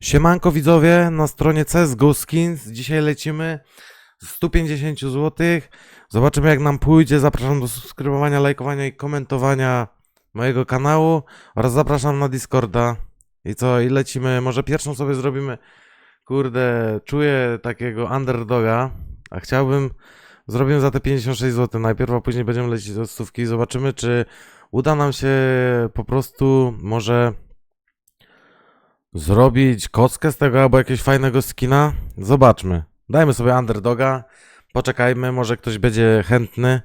Siemanko widzowie, na stronie CSGO Skins. Dzisiaj lecimy z 150 zł. Zobaczymy jak nam pójdzie. Zapraszam do subskrybowania, lajkowania i komentowania mojego kanału oraz zapraszam na Discorda. I co, i lecimy. Może pierwszą sobie zrobimy. Kurde, czuję takiego underdoga, a chciałbym zrobimy za te 56 zł najpierw, a później będziemy lecieć od stówki. Zobaczymy czy uda nam się po prostu może zrobić kockę z tego albo jakiegoś fajnego skina? Zobaczmy. Dajmy sobie underdoga, poczekajmy, może ktoś będzie chętny.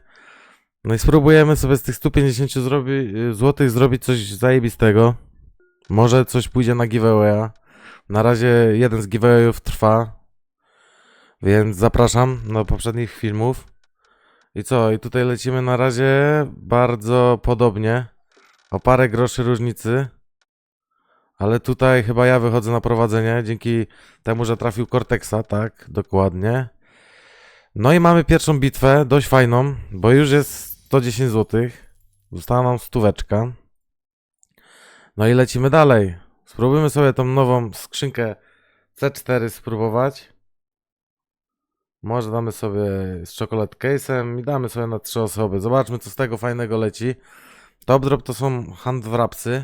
No i spróbujemy sobie z tych 150 zrobi, zł zrobić coś zajebistego. Może coś pójdzie na giveawaya. Na razie jeden z giveawayów trwa, więc zapraszam do poprzednich filmów. I co? I tutaj lecimy na razie bardzo podobnie. O parę groszy różnicy. Ale tutaj chyba ja wychodzę na prowadzenie dzięki temu, że trafił Cortexa, tak, dokładnie. No i mamy pierwszą bitwę, dość fajną, bo już jest 110 zł. Została nam stóweczka. No i lecimy dalej. Spróbujmy sobie tą nową skrzynkę C4 spróbować. Może damy sobie z chocolate case'em i damy sobie na trzy osoby. Zobaczmy, co z tego fajnego leci. Top drop to są handwrapsy.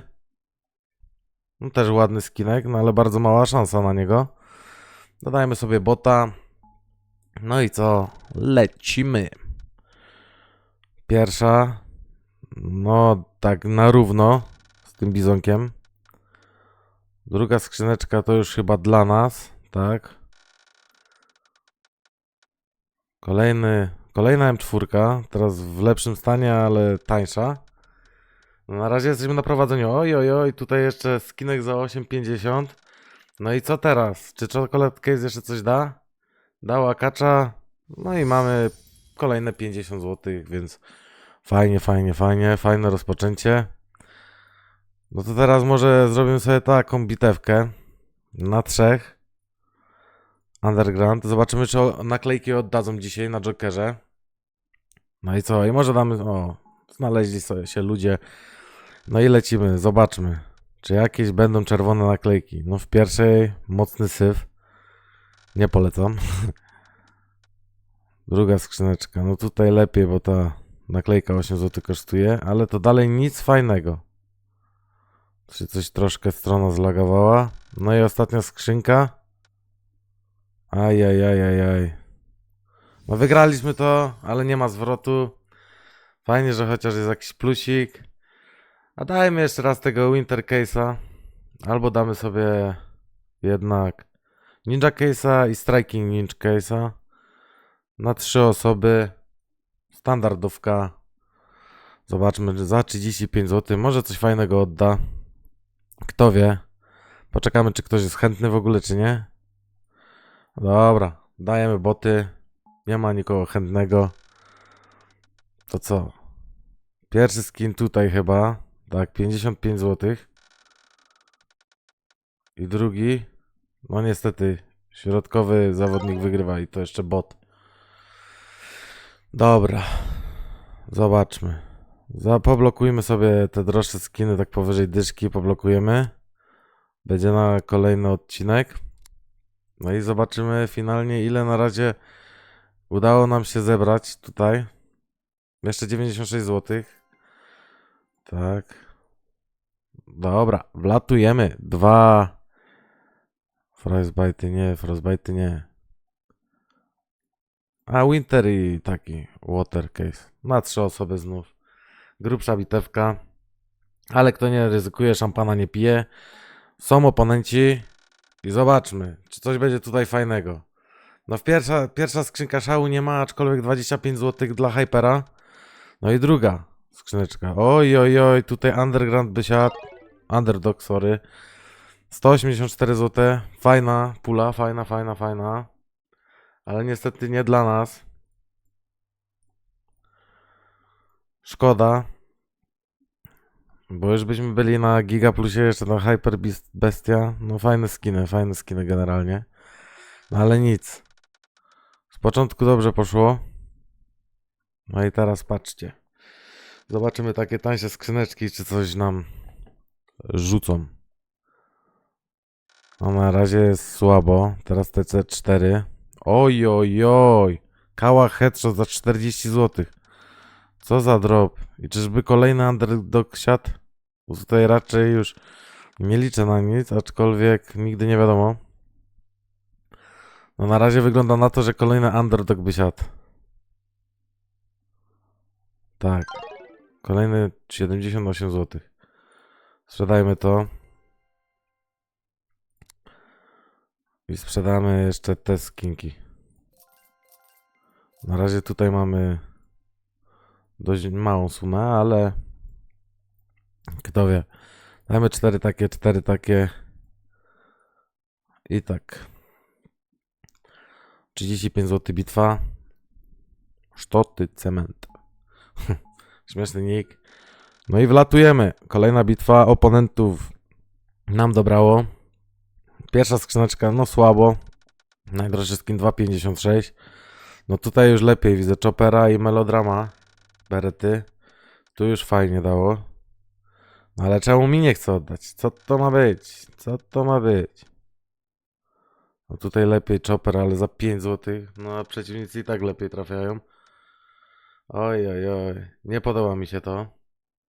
No też ładny skinek, no ale bardzo mała szansa na niego. Dodajmy sobie bota. No i co? Lecimy. Pierwsza. No, tak na równo z tym bizonkiem. Druga skrzyneczka to już chyba dla nas, tak? Kolejny, kolejna M4, teraz w lepszym stanie, ale tańsza. Na razie jesteśmy na prowadzeniu. Oj, oj, oj, tutaj jeszcze skinek za 8,50. No i co teraz? Czy Chocolate Case jeszcze coś da? Dała kacza. No i mamy kolejne 50 zł, więc fajnie, fajnie, fajnie, fajne rozpoczęcie. No to teraz może zrobimy sobie taką bitewkę na trzech. Underground. Zobaczymy, czy naklejki oddadzą dzisiaj na Jokerze. No i co? I może damy. O, znaleźli sobie się ludzie. No i lecimy, zobaczmy. Czy jakieś będą czerwone naklejki? No w pierwszej mocny syf. Nie polecam. Druga skrzyneczka. No tutaj lepiej, bo ta naklejka 8 zł kosztuje, ale to dalej nic fajnego. Się coś troszkę strona zlagowała. No i ostatnia skrzynka. Ajajajajaj. No wygraliśmy to, ale nie ma zwrotu. Fajnie, że chociaż jest jakiś plusik. A dajmy jeszcze raz tego Winter Case'a. Albo damy sobie jednak Ninja Case'a i Striking Ninja Case'a. Na trzy osoby. Standardówka. Zobaczmy, za 35 zł. Może coś fajnego odda. Kto wie. Poczekamy, czy ktoś jest chętny w ogóle, czy nie. Dobra, dajemy boty. Nie ma nikogo chętnego. To co? Pierwszy skin tutaj chyba. Tak, 55 zł. I drugi. No niestety, środkowy zawodnik wygrywa i to jeszcze bot. Dobra. Zobaczmy. Za, poblokujmy sobie te droższe skiny tak powyżej dyszki, poblokujemy. Będzie na kolejny odcinek. No i zobaczymy finalnie ile na razie udało nam się zebrać tutaj. Jeszcze 96 zł. Tak. Dobra, wlatujemy. Dwa. Frostbite nie, Frostbite nie. A Winter i taki Water Case. Na trzy osoby znów. Grubsza bitewka. Ale kto nie ryzykuje, szampana nie pije. Są oponenci. I zobaczmy, czy coś będzie tutaj fajnego. No w pierwsza, pierwsza skrzynka szału nie ma, aczkolwiek 25 zł dla Hypera. No i druga skrzyneczka. Oj, oj, oj, tutaj Underground by siadł. Underdog, sorry. 184 zł. Fajna pula, fajna, fajna, fajna. Ale niestety nie dla nas. Szkoda. Bo już byśmy byli na Giga Plusie, jeszcze na Hyper Beast Bestia. No fajne skiny, fajne skiny generalnie. No ale nic. Z początku dobrze poszło. No i teraz patrzcie. Zobaczymy takie tańsze skrzyneczki, czy coś nam rzucą. No na razie jest słabo. Teraz TC4. Oj, oj, oj. Kała headshot za 40 zł. Co za drop. I czyżby kolejny underdog siadł? Bo tutaj raczej już nie liczę na nic, aczkolwiek nigdy nie wiadomo. No na razie wygląda na to, że kolejny underdog by siadł. Tak. Kolejny 78 zł. Sprzedajmy to. I sprzedamy jeszcze te skinki. Na razie tutaj mamy dość małą sumę, ale kto wie. Dajmy cztery takie, cztery takie. I tak. 35 zł bitwa. Sztoty, cement. Śmieszny nick. No i wlatujemy. Kolejna bitwa oponentów nam dobrało. Pierwsza skrzyneczka, no słabo. Najdroższy skin 2,56. No tutaj już lepiej widzę Chopera i Melodrama. Berety. Tu już fajnie dało. No ale czemu mi nie chce oddać? Co to ma być? Co to ma być? No tutaj lepiej Chopper, ale za 5 zł. No a przeciwnicy i tak lepiej trafiają. Oj, oj, oj. Nie podoba mi się to.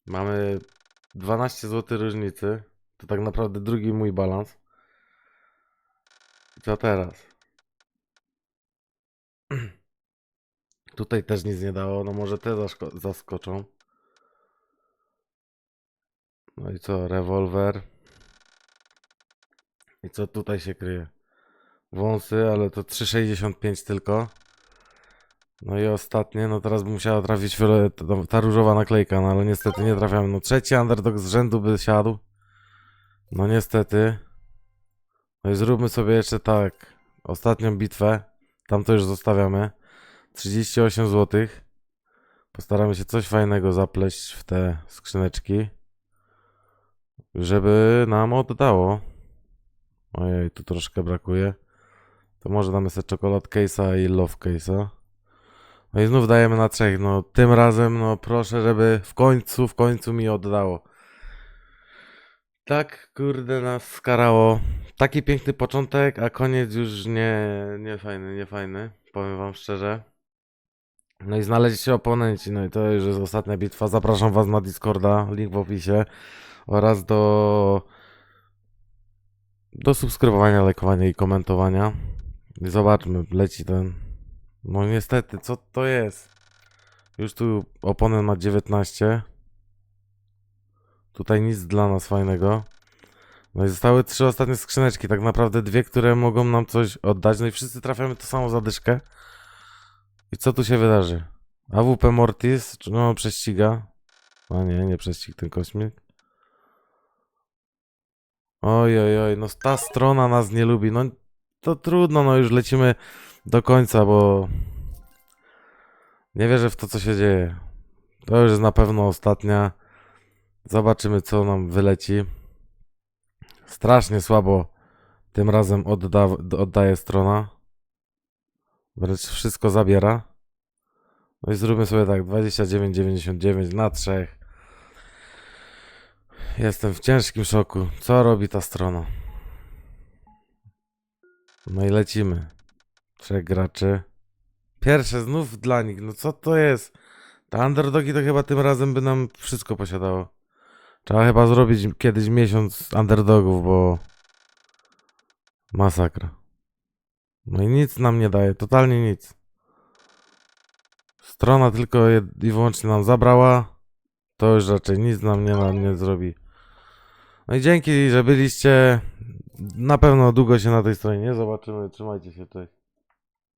Mamy 12 zł różnicy. To tak naprawdę drugi mój balans. Co teraz? Tutaj też nic nie dało. No może te zaskoczą. No i co? Rewolwer. I co tutaj się kryje? Wąsy, ale to 3,65 tylko. No i ostatnie, no teraz by musiała trafić ta, różowa naklejka, no ale niestety nie trafiamy. No trzeci underdog z rzędu by siadł. No niestety. No i zróbmy sobie jeszcze tak. Ostatnią bitwę. Tam to już zostawiamy. 38 zł. Postaramy się coś fajnego zapleść w te skrzyneczki. Żeby nam oddało. Ojej, tu troszkę brakuje. To może damy sobie czekolad i love case'a. No i znów dajemy na trzech. No tym razem, no proszę, żeby w końcu, w końcu mi oddało. Tak, kurde, nas skarało. Taki piękny początek, a koniec już nie, nie fajny, nie fajny. Powiem wam szczerze. No i znaleźli się oponenci, no i to już jest ostatnia bitwa. Zapraszam was na Discorda, link w opisie. Oraz do do subskrybowania, lajkowania i komentowania. Zobaczmy, leci ten. No niestety, co to jest? Już tu oponent ma 19. Tutaj nic dla nas fajnego. No i zostały trzy ostatnie skrzyneczki, tak naprawdę dwie, które mogą nam coś oddać. No i wszyscy trafiamy to samą zadyszkę. I co tu się wydarzy? AWP Mortis, czy no prześciga? A nie, nie prześcig ten kosmik. Oj, oj, oj, no ta strona nas nie lubi. No to trudno, no już lecimy do końca, bo nie wierzę w to, co się dzieje. To już jest na pewno ostatnia. Zobaczymy, co nam wyleci. Strasznie słabo tym razem odda, oddaje strona. Wręcz wszystko zabiera. No i zróbmy sobie tak, 29,99 na trzech. Jestem w ciężkim szoku. Co robi ta strona? No i lecimy. Trzech graczy. Pierwsze znów dla nich. No co to jest? Te underdogi to chyba tym razem by nam wszystko posiadało. Trzeba chyba zrobić kiedyś miesiąc underdogów, bo masakra. No i nic nam nie daje, totalnie nic. Strona tylko i wyłącznie nam zabrała. To już raczej nic nam nie, nam nie zrobi. No i dzięki, że byliście. Na pewno długo się na tej stronie nie zobaczymy. Trzymajcie się, cześć.